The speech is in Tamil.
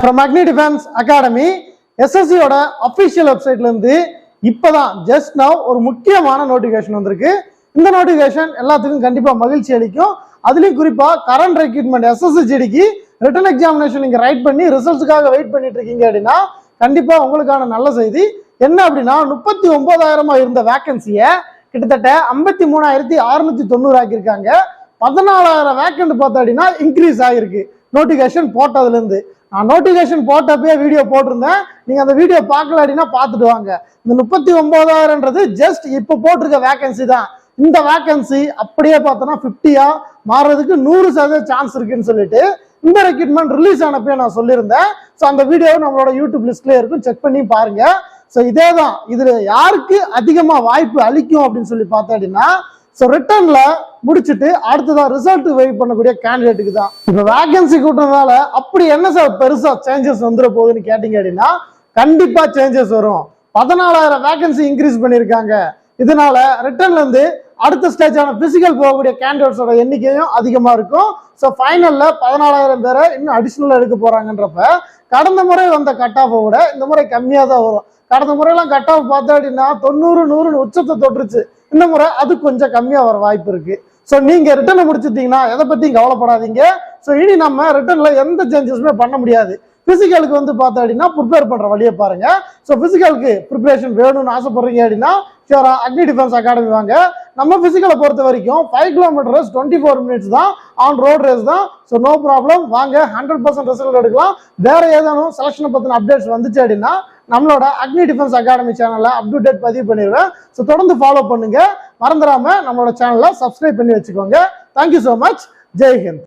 ஃப்ரம் அக்னி டிஃபென்ஸ் அகாடமி எஸ்எஸ்சியோட அஃபிஷியல் வெப்சைட்லேருந்து இப்போ தான் ஜஸ்ட் நவ் ஒரு முக்கியமான நோட்டிஃபிகேஷன் வந்திருக்கு. இந்த நோட்டிஃபிகேஷன் எல்லாத்துக்கும் கண்டிப்பாக மகிழ்ச்சி அளிக்கும். அதுலேயும் குறிப்பாக கரண்ட் ரெக்ரூட்மெண்ட் எஸ்எஸ்சி ஜிடிக்கு ரிட்டன் எக்ஸாமினேஷன் நீங்கள் ரைட் பண்ணி ரிசல்ட்ஸுக்காக வெயிட் பண்ணிட்டு இருக்கீங்க அப்படின்னா கண்டிப்பாக உங்களுக்கான நல்ல செய்தி. என்ன அப்படின்னா முப்பத்தி ஒன்பதாயிரமா இருந்த வேக்கன்சியை கிட்டத்தட்ட ஐம்பத்தி மூணாயிரத்தி அறுநூத்தி தொண்ணூறு ஆக்கியிருக்காங்க. பதினாலாயிரம் வேக்கண்ட் பார்த்தாடினா அப்படின்னா இன்க்ரீஸ் ஆகிருக்கு நோட்டிஃபிகேஷன் போட்டதுலேருந்து. நான் நோட்டிஃபிகேஷன் போட்டப்பயே வீடியோ போட்டிருந்தேன். நீங்கள் அந்த வீடியோ பார்க்கல அப்படின்னா பார்த்துட்டு வாங்க. இந்த முப்பத்தி ஒன்பதாயிரம்ன்றது ஜஸ்ட் இப்போ போட்டிருக்க வேகன்சி தான். இந்த வேகன்சி அப்படியே பார்த்தோன்னா ஃபிஃப்டியா மாறுறதுக்கு நூறு சதவீத சான்ஸ் இருக்குன்னு சொல்லிட்டு இந்த ரெக்யூட்மெண்ட் ரிலீஸ் ஆனப்பே நான் சொல்லியிருந்தேன். ஸோ அந்த வீடியோவை நம்மளோட யூடியூப் லிஸ்ட்லேயே இருக்கும். செக் பண்ணி பாருங்க. ஸோ இதே தான் இதில் யாருக்கு அதிகமாக வாய்ப்பு அளிக்கும் அப்படின்னு சொல்லி பார்த்தோம் அப்படின்னா ஸோ ரிட்டர்ன்ல முடிச்சுட்டு அடுத்ததான் ரிசல்ட் வெயிட் பண்ணக்கூடிய கேண்டிடேட்டுக்கு தான். இப்போ வேகன்சி கூட்டினதால அப்படி என்ன சார் பெருசா சேஞ்சஸ் வந்துட போகுதுன்னு கேட்டீங்க அப்படின்னா கண்டிப்பா சேஞ்சஸ் வரும். பதினாலாயிரம் வேகன்சி இன்க்ரீஸ் பண்ணியிருக்காங்க. இதனால ரிட்டர்ன்ல இருந்து அடுத்த ஸ்டேஜான பிசிக்கல் போகக்கூடிய கேண்டிடேட்ஸோட எண்ணிக்கையும் அதிகமா இருக்கும். ஸோ ஃபைனல்ல பதினாலாயிரம் பேரை இன்னும் அடிஷ்னலாக எடுக்க போறாங்கன்றப்ப கடந்த முறை வந்த கட் ஆஃபை விட இந்த முறை கம்மியாக தான் வரும். கடந்த முறையெல்லாம் கட் ஆஃப் பார்த்தோம் அப்படின்னா தொண்ணூறு நூறுன்னு உச்சத்தை தொட்டுருச்சு. இந்த முறை அது கொஞ்சம் கம்மியாக வர வாய்ப்பு இருக்கு. ஸோ நீங்க ரிட்டர்னை முடிச்சிட்டிங்கன்னா எதை பத்தியும் கவலைப்படாதீங்க. ஸோ இனி நம்ம ரிட்டர்ன்ல எந்த சேஞ்சஸுமே பண்ண முடியாது. பிசிக்கலுக்கு வந்து பார்த்தோம் அப்படின்னா ப்ரிப்பேர் பண்ணுற வழியை பாருங்க. ஸோ பிசிக்கலுக்கு ப்ரிப்பரேஷன் வேணும்னு ஆசைப்படுறீங்க அப்படின்னா ஷியோரா அக்னி டிஃபென்ஸ் அகாடமி வாங்க. நம்ம பிசிக்கலை பொறுத்த வரைக்கும் five kilometre race twenty four minutes தான் ஆன் ரோட் ரேஸ் தான். ஸோ நோ ப்ராப்ளம் வாங்க ஹண்ட்ரட் பர்சன்ட் ரிசல்ட் எடுக்கலாம். வேற ஏதானும் செலக்ஷனை பற்றின அப்டேட்ஸ் வந்துச்சு அப்படின்னா நம்மளோட அக்னி டிஃபென்ஸ் அகாடமி சேனல்ல அப்டேட் பதிவு பண்ணிடுவேன் ஸோ தொடர்ந்து ஃபாலோ பண்ணுங்க. மறந்துடாம நம்மளோட சேனலை சப்ஸ்கிரைப் பண்ணி வச்சுக்கோங்க. Thank you so much Jai Hind.